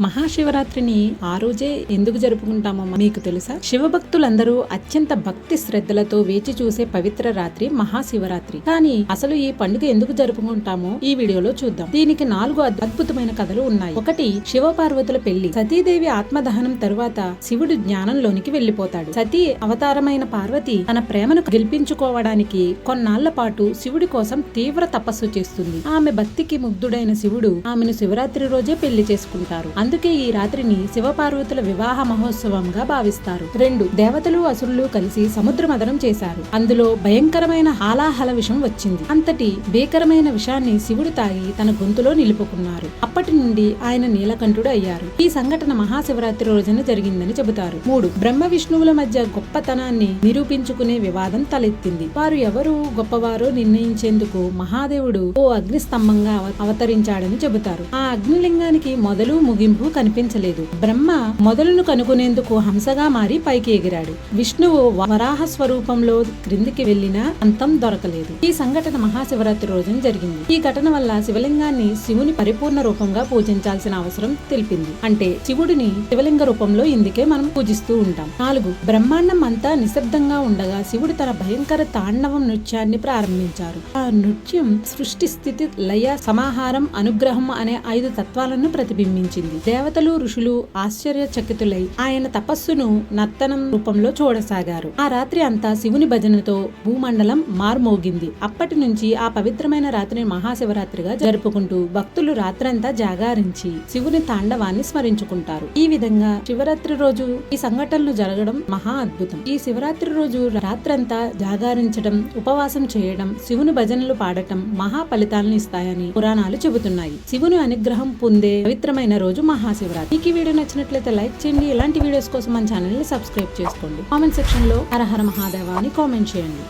మహాశివరాత్రిని ఆ రోజే ఎందుకు జరుపుకుంటామో మీకు తెలుసా? శివభక్తులందరూ అత్యంత భక్తి శ్రద్ధలతో వేచి చూసే పవిత్ర రాత్రి మహాశివరాత్రి. కానీ అసలు ఈ పండుగ ఎందుకు జరుపుకుంటామో ఈ వీడియోలో చూద్దాం. దీనికి నాలుగు అద్భుతమైన కథలు ఉన్నాయి. ఒకటి శివపార్వతుల పెళ్ళి. సతీదేవి ఆత్మదహనం తరువాత శివుడు జ్ఞానంలోనికి వెళ్ళిపోతాడు సతీ అవతారమైన పార్వతి తన ప్రేమను గెలిపించుకోవడానికి కొన్నాళ్ళ పాటు శివుడి కోసం తీవ్ర తపస్సు చేస్తుంది. ఆమె భక్తికి ముగ్ధుడైన శివుడు ఆమెను శివరాత్రి రోజే పెళ్ళి చేసుకుంటారు. అందుకే ఈ రాత్రిని శివపార్వతుల వివాహ మహోత్సవంగా భావిస్తారు. రెండు దేవతలు అసురులు కలిసి సముద్ర మదనం చేశారు. అందులో భయంకరమైన హాలాహల విషం వచ్చింది. అంతటి భీకరమైన విషాన్ని శివుడు తాగి తన గొంతులో నిలుపుకున్నారు. అప్పటి నుండి ఆయన నీలకంఠుడు అయ్యారు. ఈ సంఘటన మహాశివరాత్రి రోజున జరిగిందని చెబుతారు. మూడు బ్రహ్మ విష్ణువుల మధ్య గొప్పతనాన్ని నిరూపించుకునే వివాదం తలెత్తింది. వారు ఎవరు గొప్పవారో నిర్ణయించేందుకు మహాదేవుడు ఓ అగ్నిస్తంభంగా అవతరించాడని చెబుతారు. ఆ అగ్నిలింగానికి మొదలు ముగింపు కనిపించలేదు. బ్రహ్మ మొదలును కనుగొనేందుకు హంసగా మారి పైకి ఎగిరాడు. విష్ణువు వరాహ స్వరూపంలో క్రిందికి వెళ్ళినా అంతం దొరకలేదు. ఈ సంఘటన మహాశివరాత్రి రోజున జరిగింది. ఈ ఘటన వల్ల శివలింగాన్ని శివుని పరిపూర్ణ రూపంగా పూజించాల్సిన అవసరం తెలిపింది. అంటే శివుడిని శివలింగ రూపంలో ఇందుకే మనం పూజిస్తూ ఉంటాం. నాలుగు బ్రహ్మాండం అంతా నిశ్శబ్దంగా ఉండగా శివుడు తన భయంకర తాండవం నృత్యాన్ని ప్రారంభించారు. ఆ నృత్యం సృష్టి స్థితి లయ సమాహారం అనుగ్రహం అనే ఐదు తత్వాలను ప్రతిబింబించింది. దేవతలు ఋషులు ఆశ్చర్యచకితులై ఆయన తపస్సును నర్తనం రూపంలో చూడసాగారు. ఆ రాత్రి అంతా శివుని భజనతో భూమండలం మార్మోగింది. అప్పటి నుంచి ఆ పవిత్రమైన రాత్రిని మహాశివరాత్రిగా జరుపుకుంటూ భక్తులు రాత్రంతా జాగారించి శివుని తాండవాన్ని స్మరించుకుంటారు. ఈ విధంగా శివరాత్రి రోజు ఈ సంఘటనలు జరగడం మహా అద్భుతం. ఈ శివరాత్రి రోజు రాత్రంతా జాగారించడం ఉపవాసం చేయడం శివుని భజనలు పాడటం మహా ఫలితాలను ఇస్తాయని పురాణాలు చెబుతున్నాయి. శివుని అనుగ్రహం పొందే పవిత్రమైన రోజు మహాశివరాత్రి. మీకు ఈ వీడియో నచ్చినట్లయితే లైక్ చేయండి. ఇలాంటి వీడియోస్ కోసం మన ఛానల్ని సబ్స్క్రైబ్ చేసుకోండి. కామెంట్ సెక్షన్లో హర హర మహాదేవ అని కామెంట్ చేయండి.